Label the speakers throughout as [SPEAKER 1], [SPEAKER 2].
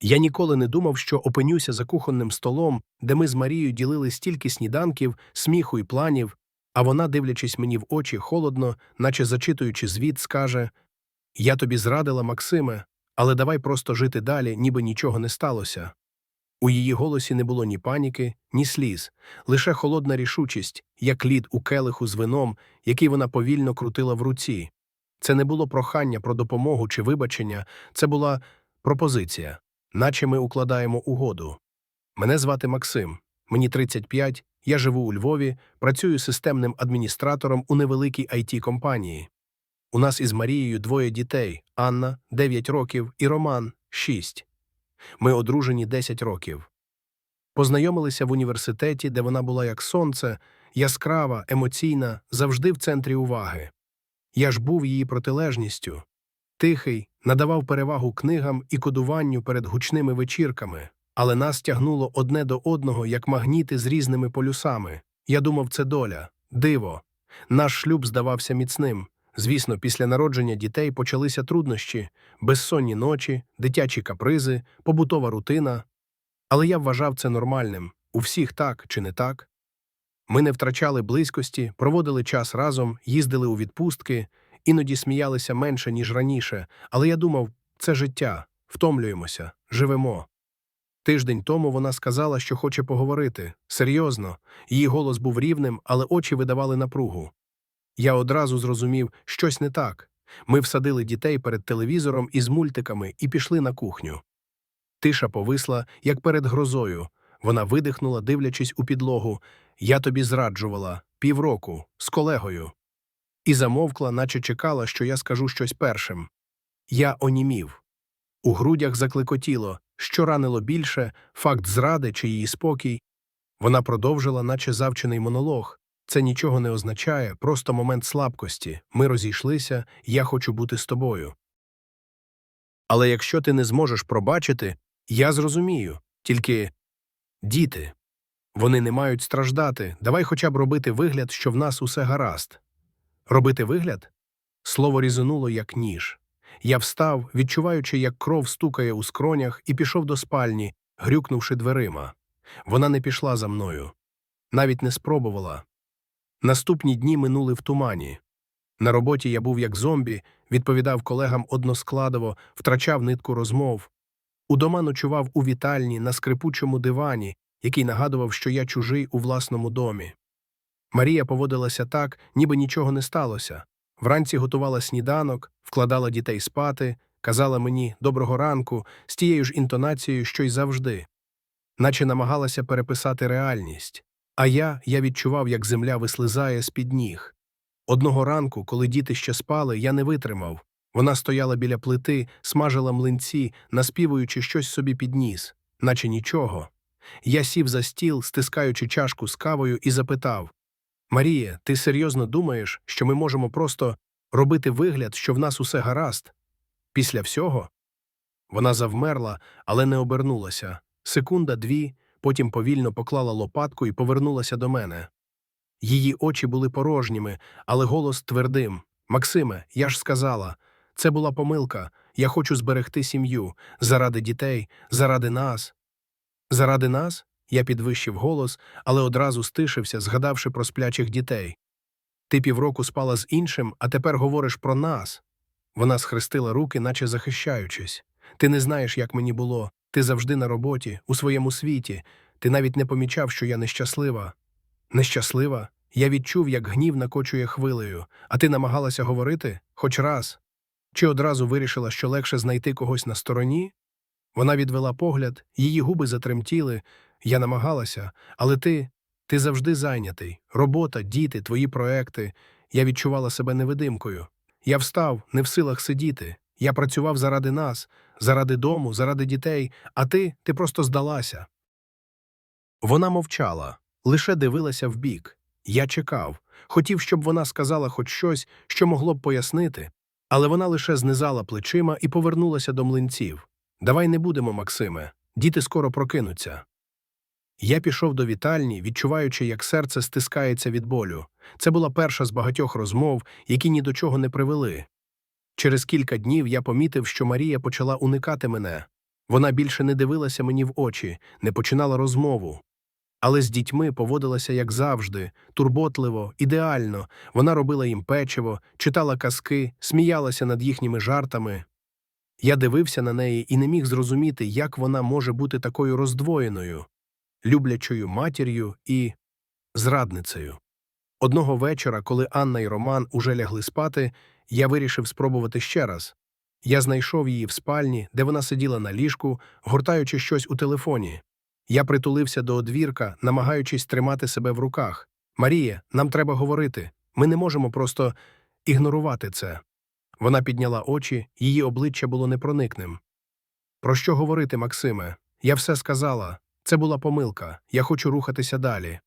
[SPEAKER 1] Я ніколи не думав, що опинюся за кухонним столом, де ми з Марією ділили стільки сніданків, сміху і планів, а вона, дивлячись мені в очі холодно, наче зачитуючи звіт, скаже Я тобі зрадила, Максиме, але давай просто жити далі, ніби нічого не сталося. У її голосі не було ні паніки, ні сліз, лише холодна рішучість, як лід у келиху з вином, який вона повільно крутила в руці. Це не було прохання про допомогу чи вибачення, це була пропозиція, наче ми укладаємо угоду. Мене звати Максим, мені 35, я живу у Львові, працюю системним адміністратором у невеликій it компанії. У нас із Марією двоє дітей Анна, 9 років, і Роман 6. Ми одружені 10 років. Познайомилися в університеті, де вона була як сонце, яскрава, емоційна, завжди в центрі уваги. Я ж був її протилежністю. Тихий, надавав перевагу книгам і кодуванню перед гучними вечірками, але нас тягнуло одне до одного, як магніти з різними полюсами. Я думав, це доля, диво. Наш шлюб здавався міцним. Звісно, після народження дітей почалися труднощі, безсонні ночі, дитячі капризи, побутова рутина. Але я вважав це нормальним у всіх так чи не так. Ми не втрачали близькості, проводили час разом, їздили у відпустки, іноді сміялися менше, ніж раніше, але я думав, це життя, втомлюємося, живемо. Тиждень тому вона сказала, що хоче поговорити. Серйозно, її голос був рівним, але очі видавали напругу. Я одразу зрозумів, щось не так. Ми всадили дітей перед телевізором із мультиками і пішли на кухню. Тиша повисла, як перед грозою. Вона видихнула, дивлячись у підлогу. Я тобі зраджувала півроку з колегою. І замовкла, наче чекала, що я скажу щось першим. Я онімів. У грудях заклекотіло, що ранило більше, факт зради чи її спокій. Вона продовжила, наче завчений монолог. Це нічого не означає, просто момент слабкості. Ми розійшлися, я хочу бути з тобою. Але якщо ти не зможеш пробачити, я зрозумію. Тільки діти. Вони не мають страждати. Давай хоча б робити вигляд, що в нас усе гаразд. Робити вигляд? Слово різануло, як ніж. Я встав, відчуваючи, як кров стукає у скронях, і пішов до спальні, грюкнувши дверима. Вона не пішла за мною. Навіть не спробувала. Наступні дні минули в тумані. На роботі я був як зомбі, відповідав колегам односкладово, втрачав нитку розмов. Удома ночував у вітальні на скрипучому дивані, який нагадував, що я чужий у власному домі. Марія поводилася так, ніби нічого не сталося. Вранці готувала сніданок, вкладала дітей спати, казала мені доброго ранку з тією ж інтонацією, що й завжди, наче намагалася переписати реальність. А я, я відчував, як земля вислизає з-під ніг. Одного ранку, коли діти ще спали, я не витримав. Вона стояла біля плити, смажила млинці, наспівуючи щось собі під ніс, наче нічого. Я сів за стіл, стискаючи чашку з кавою, і запитав Марія, ти серйозно думаєш, що ми можемо просто робити вигляд, що в нас усе гаразд? Після всього? Вона завмерла, але не обернулася. Секунда, дві, потім повільно поклала лопатку і повернулася до мене. Її очі були порожніми, але голос твердим. Максиме, я ж сказала, це була помилка. Я хочу зберегти сім'ю заради дітей, заради нас. Заради нас? Я підвищив голос, але одразу стишився, згадавши про сплячих дітей. Ти півроку спала з іншим, а тепер говориш про нас. Вона схрестила руки, наче захищаючись. Ти не знаєш, як мені було. Ти завжди на роботі, у своєму світі. Ти навіть не помічав, що я нещаслива. Нещаслива? Я відчув, як гнів накочує хвилею, а ти намагалася говорити хоч раз. Чи одразу вирішила, що легше знайти когось на стороні? Вона відвела погляд, її губи затремтіли. Я намагалася, але ти, ти завжди зайнятий. Робота, діти, твої проекти. Я відчувала себе невидимкою. Я встав, не в силах сидіти. Я працював заради нас, заради дому, заради дітей, а ти, ти просто здалася. Вона мовчала, лише дивилася вбік. Я чекав, хотів, щоб вона сказала хоч щось, що могло б пояснити, але вона лише знизала плечима і повернулася до млинців. Давай не будемо, Максиме, діти скоро прокинуться. Я пішов до вітальні, відчуваючи, як серце стискається від болю. Це була перша з багатьох розмов, які ні до чого не привели. Через кілька днів я помітив, що Марія почала уникати мене. Вона більше не дивилася мені в очі, не починала розмову. Але з дітьми поводилася, як завжди, турботливо, ідеально. Вона робила їм печиво, читала казки, сміялася над їхніми жартами. Я дивився на неї і не міг зрозуміти, як вона може бути такою роздвоєною, люблячою матір'ю і зрадницею. Одного вечора, коли Анна і Роман уже лягли спати, я вирішив спробувати ще раз. Я знайшов її в спальні, де вона сиділа на ліжку, гортаючи щось у телефоні. Я притулився до одвірка, намагаючись тримати себе в руках. Марія, нам треба говорити. Ми не можемо просто ігнорувати це. Вона підняла очі, її обличчя було непроникним. Про що говорити, Максиме? Я все сказала. Це була помилка. Я хочу рухатися далі.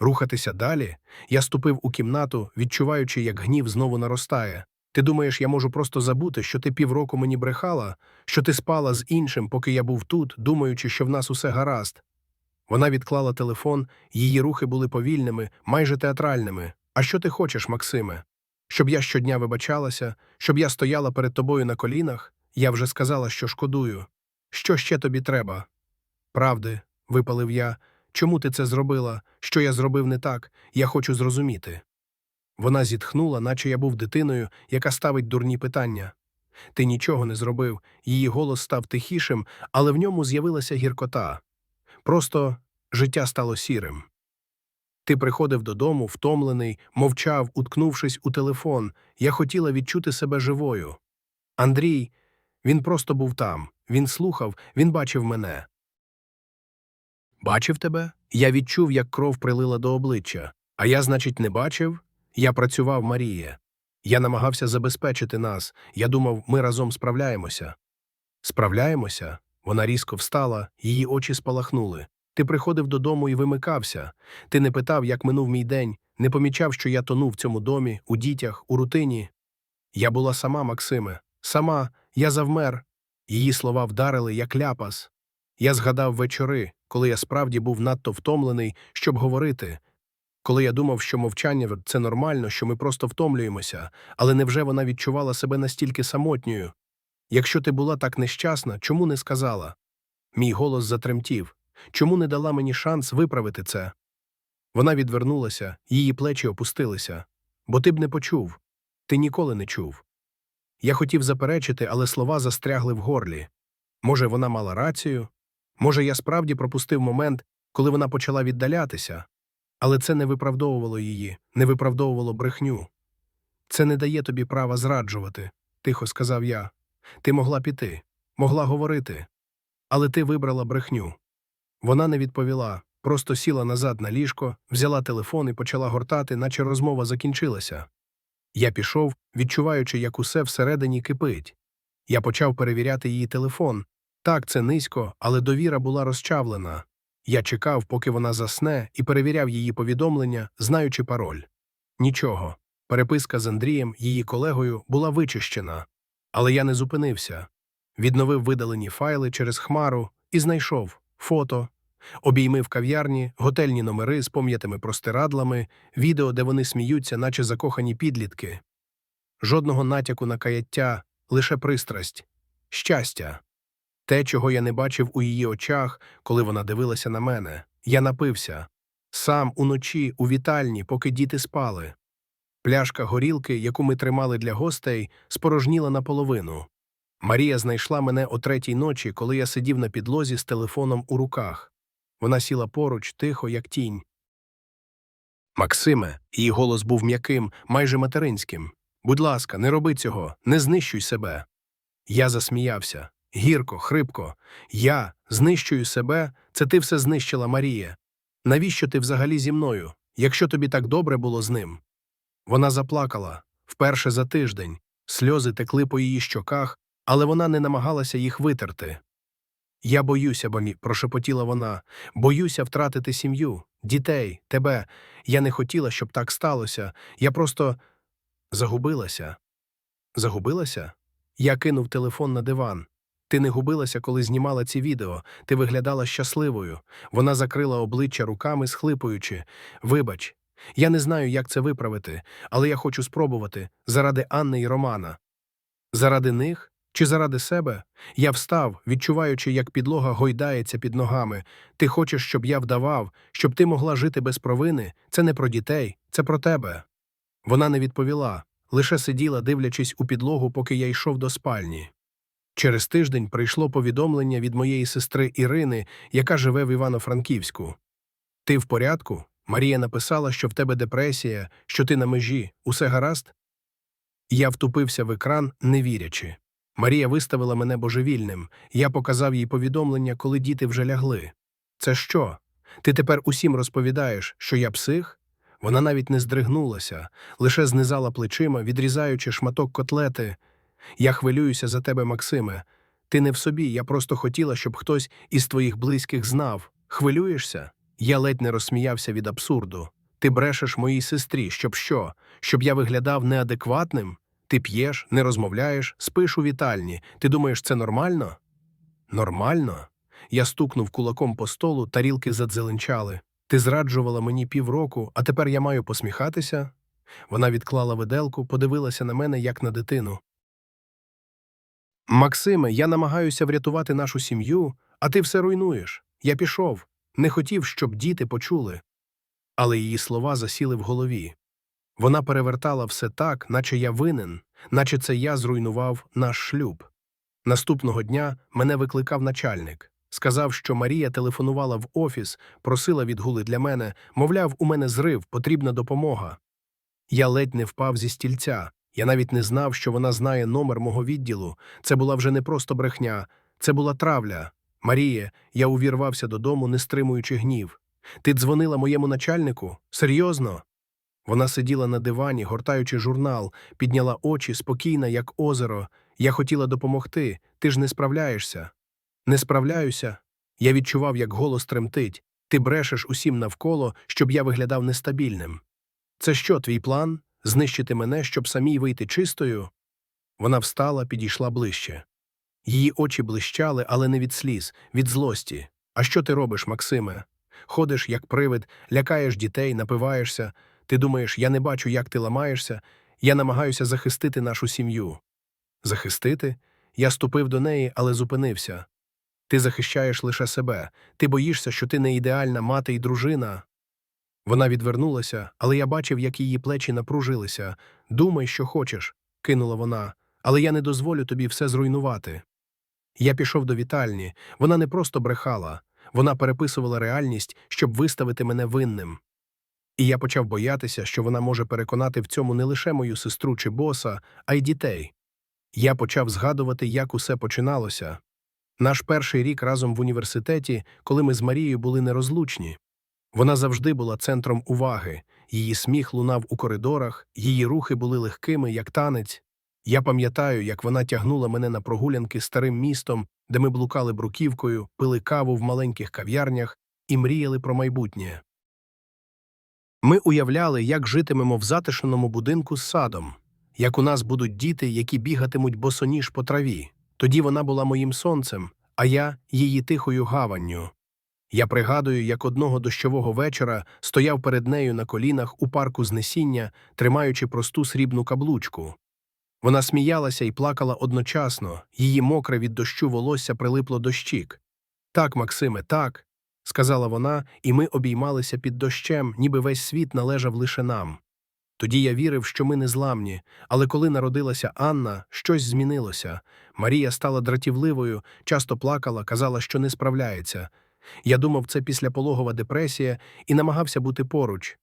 [SPEAKER 1] Рухатися далі? Я ступив у кімнату, відчуваючи, як гнів знову наростає. Ти думаєш, я можу просто забути, що ти півроку мені брехала, що ти спала з іншим, поки я був тут, думаючи, що в нас усе гаразд. Вона відклала телефон, її рухи були повільними, майже театральними. А що ти хочеш, Максиме? Щоб я щодня вибачалася, щоб я стояла перед тобою на колінах? Я вже сказала, що шкодую. Що ще тобі треба? Правди, випалив я. Чому ти це зробила? Що я зробив не так? Я хочу зрозуміти. Вона зітхнула, наче я був дитиною, яка ставить дурні питання. Ти нічого не зробив, її голос став тихішим, але в ньому з'явилася гіркота. Просто життя стало сірим. Ти приходив додому, втомлений, мовчав, уткнувшись у телефон. Я хотіла відчути себе живою. Андрій, він просто був там, він слухав, він бачив мене. Бачив тебе? Я відчув, як кров прилила до обличчя. А я, значить, не бачив? Я працював, Маріє. Я намагався забезпечити нас. Я думав, ми разом справляємося. Справляємося? Вона різко встала, її очі спалахнули. Ти приходив додому і вимикався. Ти не питав, як минув мій день, не помічав, що я тону в цьому домі, у дітях, у рутині. Я була сама, Максиме, сама, я завмер. Її слова вдарили, як ляпас. Я згадав вечори, коли я справді був надто втомлений, щоб говорити. Коли я думав, що мовчання це нормально, що ми просто втомлюємося, але невже вона відчувала себе настільки самотньою? Якщо ти була так нещасна, чому не сказала? Мій голос затремтів. Чому не дала мені шанс виправити це? Вона відвернулася, її плечі опустилися. Бо ти б не почув. Ти ніколи не чув. Я хотів заперечити, але слова застрягли в горлі. Може, вона мала рацію? Може, я справді пропустив момент, коли вона почала віддалятися, але це не виправдовувало її, не виправдовувало брехню. Це не дає тобі права зраджувати, тихо сказав я. Ти могла піти, могла говорити. Але ти вибрала брехню. Вона не відповіла, просто сіла назад на ліжко, взяла телефон і почала гортати, наче розмова закінчилася. Я пішов, відчуваючи, як усе всередині кипить. Я почав перевіряти її телефон. Так, це низько, але довіра була розчавлена. Я чекав, поки вона засне, і перевіряв її повідомлення, знаючи пароль. Нічого. Переписка з Андрієм, її колегою, була вичищена. Але я не зупинився. Відновив видалені файли через хмару і знайшов фото, обійми в кав'ярні, готельні номери з пом'ятими простирадлами, відео, де вони сміються, наче закохані підлітки. Жодного натяку на каяття, лише пристрасть, щастя. Те, чого я не бачив у її очах, коли вона дивилася на мене. Я напився. Сам уночі, у вітальні, поки діти спали. Пляшка горілки, яку ми тримали для гостей, спорожніла наполовину. Марія знайшла мене о третій ночі, коли я сидів на підлозі з телефоном у руках. Вона сіла поруч, тихо, як тінь. Максиме, її голос був м'яким, майже материнським. Будь ласка, не роби цього, не знищуй себе. Я засміявся. Гірко, хрипко. Я знищую себе, це ти все знищила, Марія. Навіщо ти взагалі зі мною, якщо тобі так добре було з ним? Вона заплакала вперше за тиждень, сльози текли по її щоках, але вона не намагалася їх витерти. Я боюся, бомі, прошепотіла вона, боюся втратити сім'ю, дітей, тебе. Я не хотіла, щоб так сталося. Я просто загубилася. Загубилася? Я кинув телефон на диван. Ти не губилася, коли знімала ці відео, ти виглядала щасливою. Вона закрила обличчя руками, схлипуючи. Вибач, я не знаю, як це виправити, але я хочу спробувати заради Анни і Романа. Заради них Чи заради себе? Я встав, відчуваючи, як підлога гойдається під ногами. Ти хочеш, щоб я вдавав, щоб ти могла жити без провини? Це не про дітей, це про тебе. Вона не відповіла, лише сиділа, дивлячись у підлогу, поки я йшов до спальні. Через тиждень прийшло повідомлення від моєї сестри Ірини, яка живе в Івано-Франківську. Ти в порядку? Марія написала, що в тебе депресія, що ти на межі, усе гаразд? Я втупився в екран, не вірячи. Марія виставила мене божевільним. Я показав їй повідомлення, коли діти вже лягли. Це що? Ти тепер усім розповідаєш, що я псих? Вона навіть не здригнулася, лише знизала плечима, відрізаючи шматок котлети. Я хвилююся за тебе, Максиме. Ти не в собі, я просто хотіла, щоб хтось із твоїх близьких знав. Хвилюєшся? Я ледь не розсміявся від абсурду. Ти брешеш моїй сестрі, щоб що? Щоб я виглядав неадекватним? Ти п'єш, не розмовляєш, спиш у вітальні. Ти думаєш, це нормально? Нормально? Я стукнув кулаком по столу, тарілки задзеленчали. Ти зраджувала мені півроку, а тепер я маю посміхатися? Вона відклала виделку, подивилася на мене, як на дитину. Максиме, я намагаюся врятувати нашу сім'ю, а ти все руйнуєш. Я пішов. Не хотів, щоб діти почули. Але її слова засіли в голові. Вона перевертала все так, наче я винен, наче це я зруйнував наш шлюб. Наступного дня мене викликав начальник. Сказав, що Марія телефонувала в офіс, просила відгули для мене, мовляв, у мене зрив, потрібна допомога. Я ледь не впав зі стільця. Я навіть не знав, що вона знає номер мого відділу. Це була вже не просто брехня, це була травля. Маріє, я увірвався додому, не стримуючи гнів. Ти дзвонила моєму начальнику? Серйозно? Вона сиділа на дивані, гортаючи журнал, підняла очі, спокійна, як озеро. Я хотіла допомогти. Ти ж не справляєшся. Не справляюся. Я відчував, як голос тремтить. Ти брешеш усім навколо, щоб я виглядав нестабільним. Це що, твій план? Знищити мене, щоб самій вийти чистою? Вона встала, підійшла ближче. Її очі блищали, але не від сліз, від злості. А що ти робиш, Максиме? Ходиш, як привид, лякаєш дітей, напиваєшся. Ти думаєш, я не бачу, як ти ламаєшся, я намагаюся захистити нашу сім'ю. Захистити? Я ступив до неї, але зупинився. Ти захищаєш лише себе, ти боїшся, що ти не ідеальна мати і дружина. Вона відвернулася, але я бачив, як її плечі напружилися. Думай, що хочеш, кинула вона, але я не дозволю тобі все зруйнувати. Я пішов до вітальні, вона не просто брехала, вона переписувала реальність, щоб виставити мене винним. І я почав боятися, що вона може переконати в цьому не лише мою сестру чи боса, а й дітей. Я почав згадувати, як усе починалося. Наш перший рік разом в університеті, коли ми з Марією були нерозлучні. Вона завжди була центром уваги, її сміх лунав у коридорах, її рухи були легкими, як танець. Я пам'ятаю, як вона тягнула мене на прогулянки старим містом, де ми блукали бруківкою, пили каву в маленьких кав'ярнях і мріяли про майбутнє. Ми уявляли, як житимемо в затишному будинку з садом, як у нас будуть діти, які бігатимуть босоніж по траві. Тоді вона була моїм сонцем, а я її тихою гаванню. Я пригадую, як одного дощового вечора стояв перед нею на колінах у парку знесіння, тримаючи просту срібну каблучку. Вона сміялася і плакала одночасно, її мокре від дощу волосся прилипло до щік. Так, Максиме, так, сказала вона, і ми обіймалися під дощем, ніби весь світ належав лише нам. Тоді я вірив, що ми незламні, але коли народилася Анна, щось змінилося. Марія стала дратівливою, часто плакала, казала, що не справляється. Я думав, це післяпологова депресія і намагався бути поруч.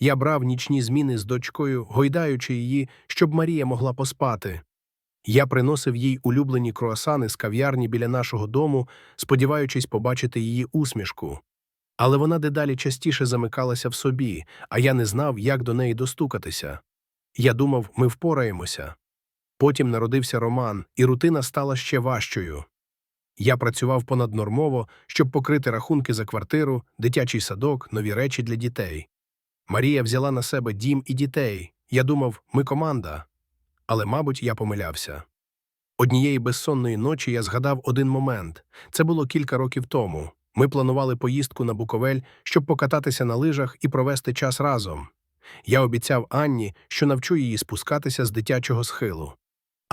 [SPEAKER 1] Я брав нічні зміни з дочкою, гойдаючи її, щоб Марія могла поспати. Я приносив їй улюблені круасани з кав'ярні біля нашого дому, сподіваючись побачити її усмішку. Але вона дедалі частіше замикалася в собі, а я не знав, як до неї достукатися. Я думав, ми впораємося. Потім народився Роман, і рутина стала ще важчою. Я працював понаднормово, щоб покрити рахунки за квартиру, дитячий садок, нові речі для дітей. Марія взяла на себе дім і дітей. Я думав, ми команда. Але, мабуть, я помилявся. Однієї безсонної ночі я згадав один момент це було кілька років тому. Ми планували поїздку на Буковель, щоб покататися на лижах і провести час разом. Я обіцяв Анні, що навчу її спускатися з дитячого схилу.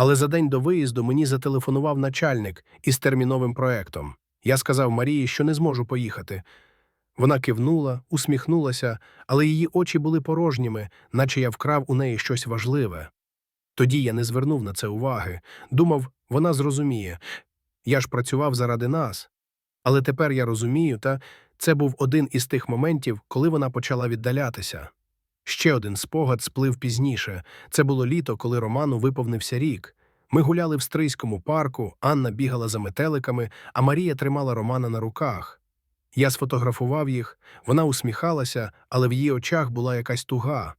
[SPEAKER 1] Але за день до виїзду мені зателефонував начальник із терміновим проектом. Я сказав Марії, що не зможу поїхати. Вона кивнула, усміхнулася, але її очі були порожніми, наче я вкрав у неї щось важливе. Тоді я не звернув на це уваги, думав, вона зрозуміє. Я ж працював заради нас. Але тепер я розумію, та це був один із тих моментів, коли вона почала віддалятися. Ще один спогад сплив пізніше. Це було літо, коли Роману виповнився рік. Ми гуляли в Стрийському парку, Анна бігала за метеликами, а Марія тримала Романа на руках. Я сфотографував їх, вона усміхалася, але в її очах була якась туга.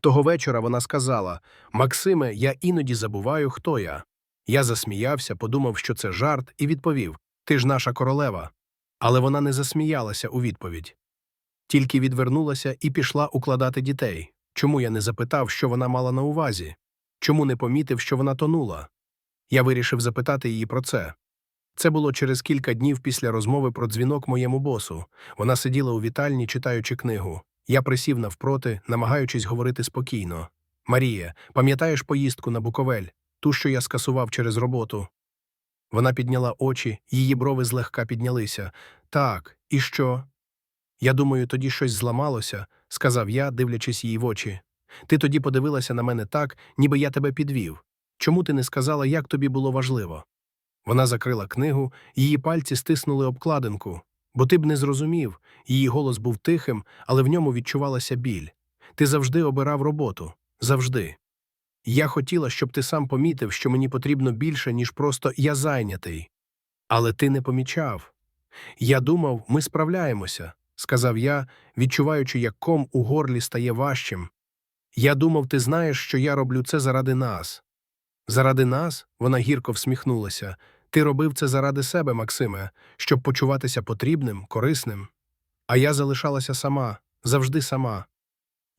[SPEAKER 1] Того вечора вона сказала Максиме, я іноді забуваю, хто я. Я засміявся, подумав, що це жарт, і відповів Ти ж наша королева. Але вона не засміялася у відповідь. Тільки відвернулася і пішла укладати дітей. Чому я не запитав, що вона мала на увазі? Чому не помітив, що вона тонула? Я вирішив запитати її про це. Це було через кілька днів після розмови про дзвінок моєму босу. Вона сиділа у вітальні, читаючи книгу. Я присів навпроти, намагаючись говорити спокійно. Марія, пам'ятаєш поїздку на Буковель, ту, що я скасував через роботу? Вона підняла очі, її брови злегка піднялися. Так, і що? Я думаю, тоді щось зламалося, сказав я, дивлячись їй в очі. Ти тоді подивилася на мене так, ніби я тебе підвів. Чому ти не сказала, як тобі було важливо? Вона закрила книгу, її пальці стиснули обкладинку. Бо ти б не зрозумів, її голос був тихим, але в ньому відчувалася біль. Ти завжди обирав роботу. Завжди. Я хотіла, щоб ти сам помітив, що мені потрібно більше, ніж просто я зайнятий. Але ти не помічав. Я думав, ми справляємося, сказав я, відчуваючи, як ком у горлі стає важчим. Я думав, ти знаєш, що я роблю це заради нас. Заради нас, вона гірко всміхнулася. Ти робив це заради себе, Максиме, щоб почуватися потрібним, корисним. А я залишалася сама, завжди сама.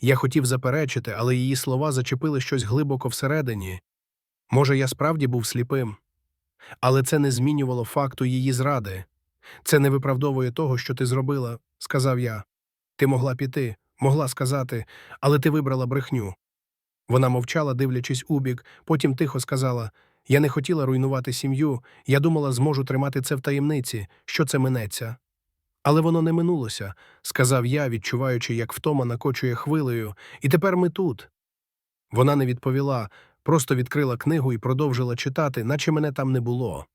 [SPEAKER 1] Я хотів заперечити, але її слова зачепили щось глибоко всередині. Може, я справді був сліпим. Але це не змінювало факту її зради. Це не виправдовує того, що ти зробила, сказав я. Ти могла піти, могла сказати, але ти вибрала брехню. Вона мовчала, дивлячись у бік, потім тихо сказала Я не хотіла руйнувати сім'ю, я думала, зможу тримати це в таємниці, що це минеться. Але воно не минулося, сказав я, відчуваючи, як втома накочує хвилею, і тепер ми тут. Вона не відповіла, просто відкрила книгу і продовжила читати, наче мене там не було.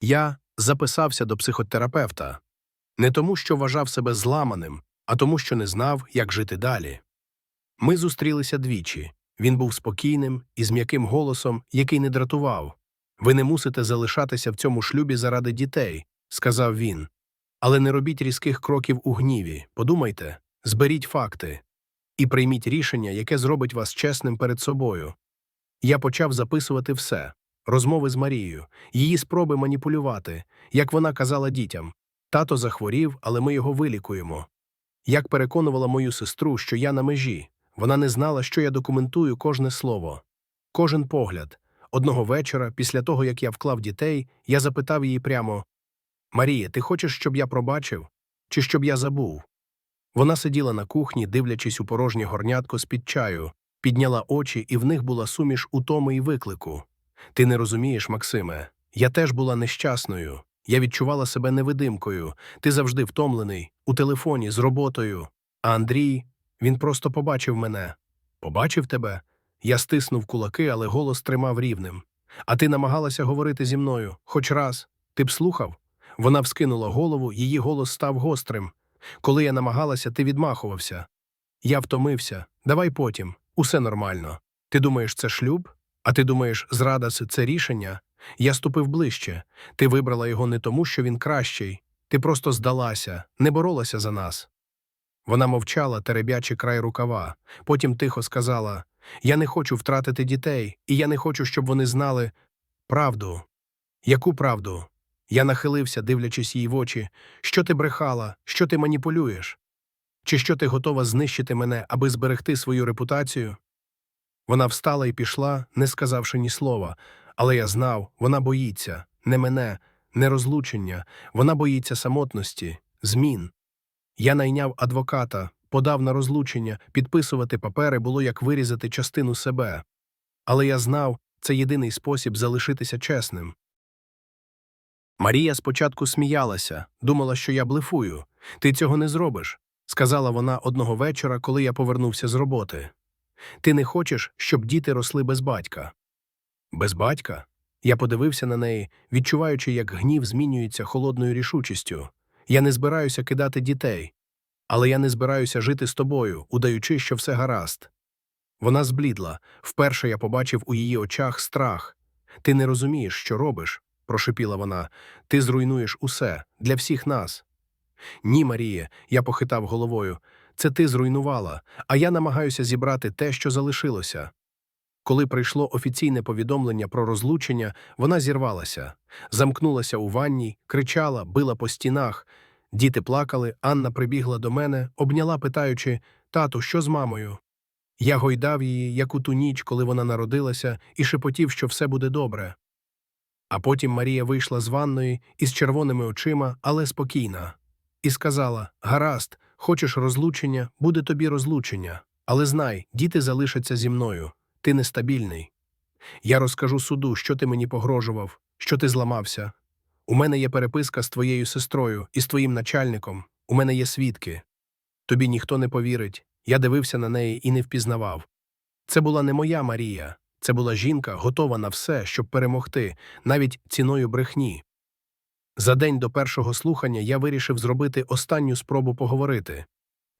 [SPEAKER 1] Я записався до психотерапевта не тому, що вважав себе зламаним, а тому, що не знав, як жити далі. Ми зустрілися двічі. Він був спокійним і з м'яким голосом, який не дратував. Ви не мусите залишатися в цьому шлюбі заради дітей, сказав він. Але не робіть різких кроків у гніві. Подумайте, зберіть факти і прийміть рішення, яке зробить вас чесним перед собою. Я почав записувати все розмови з Марією, її спроби маніпулювати, як вона казала дітям тато захворів, але ми його вилікуємо. Як переконувала мою сестру, що я на межі, вона не знала, що я документую кожне слово, кожен погляд. Одного вечора, після того, як я вклав дітей, я запитав її прямо Марія, ти хочеш, щоб я пробачив, чи щоб я забув? Вона сиділа на кухні, дивлячись у порожнє горнятко з-під чаю, підняла очі, і в них була суміш утоми і виклику. Ти не розумієш, Максиме, я теж була нещасною. Я відчувала себе невидимкою. Ти завжди втомлений, у телефоні, з роботою. А Андрій, він просто побачив мене. Побачив тебе? Я стиснув кулаки, але голос тримав рівним. А ти намагалася говорити зі мною хоч раз. Ти б слухав? Вона вскинула голову, її голос став гострим. Коли я намагалася, ти відмахувався. Я втомився. Давай потім. Усе нормально. Ти думаєш, це шлюб? А ти думаєш, зрада це це рішення? Я ступив ближче. Ти вибрала його не тому, що він кращий. Ти просто здалася, не боролася за нас. Вона мовчала, теребячи край рукава. Потім тихо сказала Я не хочу втратити дітей, і я не хочу, щоб вони знали правду. Яку правду? Я нахилився, дивлячись їй в очі. Що ти брехала, що ти маніпулюєш? Чи що ти готова знищити мене, аби зберегти свою репутацію? Вона встала і пішла, не сказавши ні слова, але я знав, вона боїться не мене, не розлучення, вона боїться самотності, змін. Я найняв адвоката, подав на розлучення, підписувати папери було як вирізати частину себе. Але я знав, це єдиний спосіб залишитися чесним. Марія спочатку сміялася, думала, що я блефую. Ти цього не зробиш, сказала вона одного вечора, коли я повернувся з роботи. Ти не хочеш, щоб діти росли без батька. Без батька? Я подивився на неї, відчуваючи, як гнів змінюється холодною рішучістю. Я не збираюся кидати дітей, але я не збираюся жити з тобою, удаючи, що все гаразд. Вона зблідла. Вперше я побачив у її очах страх. Ти не розумієш, що робиш, прошепіла вона. Ти зруйнуєш усе для всіх нас. Ні, Маріє, я похитав головою. Це ти зруйнувала, а я намагаюся зібрати те, що залишилося. Коли прийшло офіційне повідомлення про розлучення, вона зірвалася, замкнулася у ванні, кричала, била по стінах. Діти плакали, Анна прибігла до мене, обняла, питаючи Тату, що з мамою? Я гойдав її, як у ту ніч, коли вона народилася, і шепотів, що все буде добре. А потім Марія вийшла з ванної із червоними очима, але спокійна, і сказала Гаразд, хочеш розлучення, буде тобі розлучення. Але знай, діти залишаться зі мною. Ти нестабільний. Я розкажу суду, що ти мені погрожував, що ти зламався. У мене є переписка з твоєю сестрою і з твоїм начальником. У мене є свідки. Тобі ніхто не повірить. Я дивився на неї і не впізнавав. Це була не моя Марія, це була жінка, готова на все, щоб перемогти, навіть ціною брехні. За день до першого слухання я вирішив зробити останню спробу поговорити.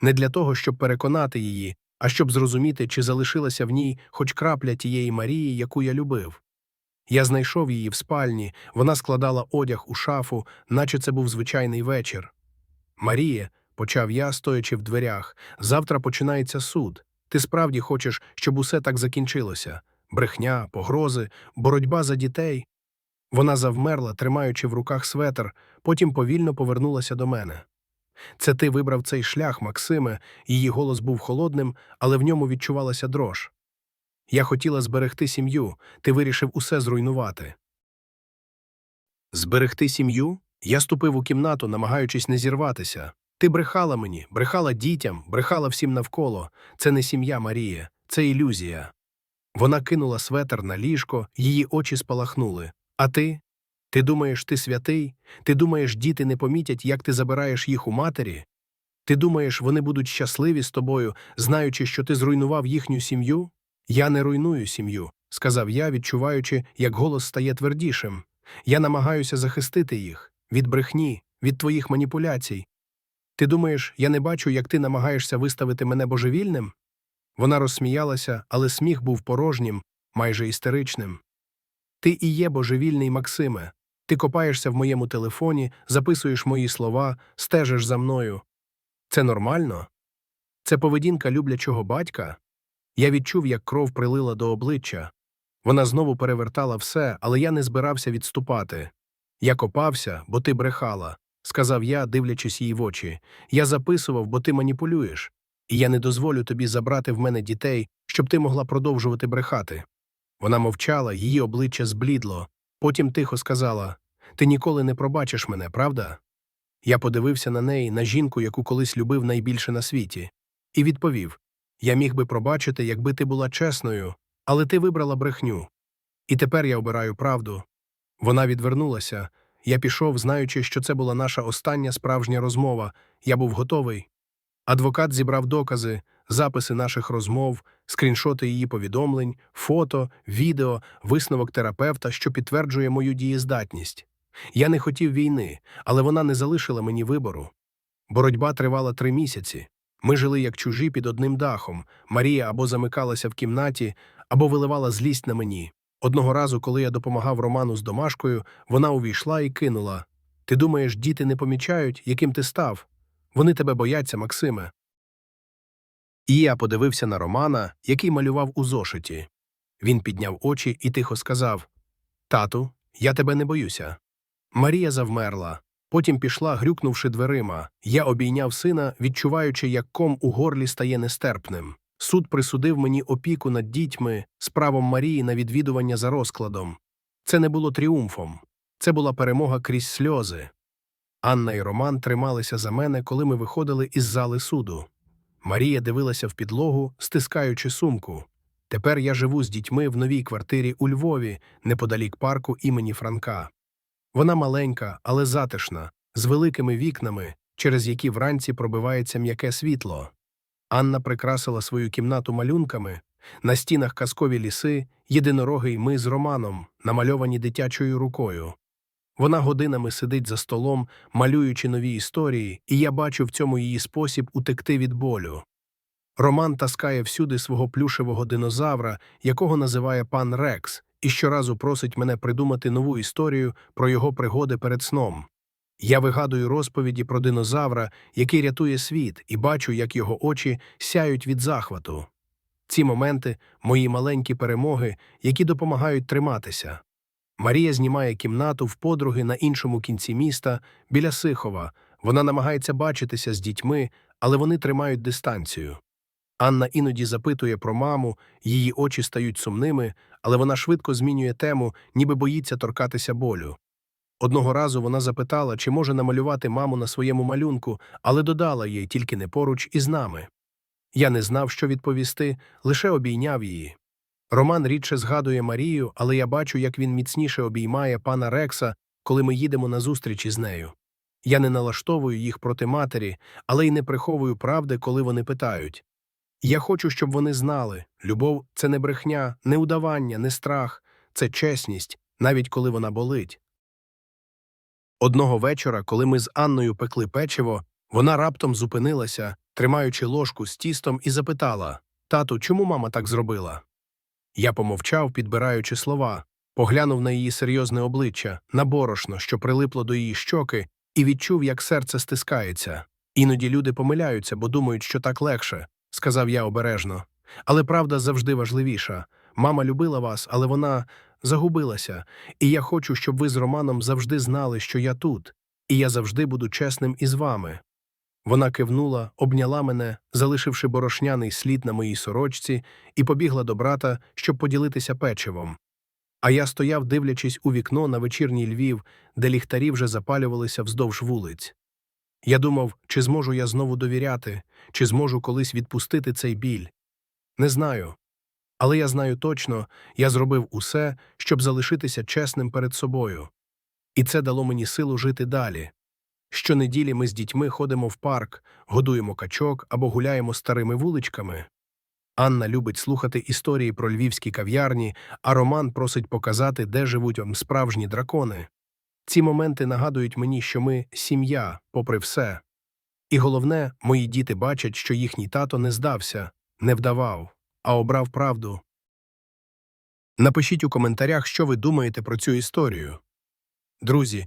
[SPEAKER 1] Не для того, щоб переконати її, а щоб зрозуміти, чи залишилася в ній хоч крапля тієї Марії, яку я любив. Я знайшов її в спальні, вона складала одяг у шафу, наче це був звичайний вечір. Маріє, почав я, стоячи в дверях, завтра починається суд. Ти справді хочеш, щоб усе так закінчилося брехня, погрози, боротьба за дітей. Вона завмерла, тримаючи в руках светр, потім повільно повернулася до мене. Це ти вибрав цей шлях, Максиме, її голос був холодним, але в ньому відчувалася дрож. Я хотіла зберегти сім'ю, ти вирішив усе зруйнувати. Зберегти сім'ю? Я ступив у кімнату, намагаючись не зірватися. Ти брехала мені, брехала дітям, брехала всім навколо. Це не сім'я Марія, це ілюзія. Вона кинула светер на ліжко, її очі спалахнули. А ти? Ти думаєш, ти святий? Ти думаєш, діти не помітять, як ти забираєш їх у матері? Ти думаєш, вони будуть щасливі з тобою, знаючи, що ти зруйнував їхню сім'ю? Я не руйную сім'ю, сказав я, відчуваючи, як голос стає твердішим. Я намагаюся захистити їх від брехні, від твоїх маніпуляцій. Ти думаєш, я не бачу, як ти намагаєшся виставити мене божевільним? Вона розсміялася, але сміх був порожнім, майже істеричним. Ти і є божевільний, Максиме. Ти копаєшся в моєму телефоні, записуєш мої слова, стежиш за мною. Це нормально? Це поведінка люблячого батька? Я відчув, як кров прилила до обличчя. Вона знову перевертала все, але я не збирався відступати. Я копався, бо ти брехала, сказав я, дивлячись їй в очі. Я записував, бо ти маніпулюєш, і я не дозволю тобі забрати в мене дітей, щоб ти могла продовжувати брехати. Вона мовчала, її обличчя зблідло. Потім тихо сказала Ти ніколи не пробачиш мене, правда? Я подивився на неї, на жінку, яку колись любив найбільше на світі, і відповів Я міг би пробачити, якби ти була чесною, але ти вибрала брехню. І тепер я обираю правду. Вона відвернулася. Я пішов, знаючи, що це була наша остання справжня розмова. Я був готовий. Адвокат зібрав докази, записи наших розмов, скріншоти її повідомлень, фото, відео, висновок терапевта, що підтверджує мою дієздатність. Я не хотів війни, але вона не залишила мені вибору. Боротьба тривала три місяці. Ми жили як чужі під одним дахом. Марія або замикалася в кімнаті, або виливала злість на мені. Одного разу, коли я допомагав Роману з домашкою, вона увійшла і кинула Ти думаєш, діти не помічають, яким ти став? Вони тебе бояться, Максиме. І я подивився на Романа, який малював у зошиті. Він підняв очі і тихо сказав Тату, я тебе не боюся. Марія завмерла. Потім пішла, грюкнувши дверима. Я обійняв сина, відчуваючи, як ком у горлі стає нестерпним. Суд присудив мені опіку над дітьми з правом Марії на відвідування за розкладом. Це не було тріумфом, це була перемога крізь сльози. Анна і Роман трималися за мене, коли ми виходили із зали суду. Марія дивилася в підлогу, стискаючи сумку. Тепер я живу з дітьми в новій квартирі у Львові, неподалік парку імені Франка. Вона маленька, але затишна, з великими вікнами, через які вранці пробивається м'яке світло. Анна прикрасила свою кімнату малюнками, на стінах казкові ліси, єдинороги й ми з Романом, намальовані дитячою рукою. Вона годинами сидить за столом, малюючи нові історії, і я бачу в цьому її спосіб утекти від болю. Роман таскає всюди свого плюшевого динозавра, якого називає пан Рекс, і щоразу просить мене придумати нову історію про його пригоди перед сном. Я вигадую розповіді про динозавра, який рятує світ, і бачу, як його очі сяють від захвату. Ці моменти мої маленькі перемоги, які допомагають триматися. Марія знімає кімнату в подруги на іншому кінці міста, біля Сихова. Вона намагається бачитися з дітьми, але вони тримають дистанцію. Анна іноді запитує про маму, її очі стають сумними, але вона швидко змінює тему, ніби боїться торкатися болю. Одного разу вона запитала, чи може намалювати маму на своєму малюнку, але додала їй тільки не поруч із нами. Я не знав, що відповісти, лише обійняв її. Роман рідше згадує Марію, але я бачу, як він міцніше обіймає пана Рекса, коли ми їдемо на зустріч із нею. Я не налаштовую їх проти матері, але й не приховую правди, коли вони питають. Я хочу, щоб вони знали любов це не брехня, не удавання, не страх, це чесність, навіть коли вона болить. Одного вечора, коли ми з Анною пекли печиво, вона раптом зупинилася, тримаючи ложку з тістом, і запитала Тату, чому мама так зробила? Я помовчав, підбираючи слова, поглянув на її серйозне обличчя, на борошно, що прилипло до її щоки, і відчув, як серце стискається. Іноді люди помиляються, бо думають, що так легше, сказав я обережно. Але правда завжди важливіша. Мама любила вас, але вона загубилася, і я хочу, щоб ви з Романом завжди знали, що я тут, і я завжди буду чесним із вами. Вона кивнула, обняла мене, залишивши борошняний слід на моїй сорочці, і побігла до брата, щоб поділитися печивом. А я стояв, дивлячись у вікно на вечірній Львів, де ліхтарі вже запалювалися вздовж вулиць. Я думав, чи зможу я знову довіряти, чи зможу колись відпустити цей біль. Не знаю. Але я знаю точно, я зробив усе, щоб залишитися чесним перед собою. І це дало мені силу жити далі. Щонеділі ми з дітьми ходимо в парк, годуємо качок або гуляємо старими вуличками. Анна любить слухати історії про львівські кав'ярні, а Роман просить показати, де живуть справжні дракони. Ці моменти нагадують мені, що ми сім'я, попри все. І головне, мої діти бачать, що їхній тато не здався, не вдавав, а обрав правду. Напишіть у коментарях, що ви думаєте про цю історію. Друзі,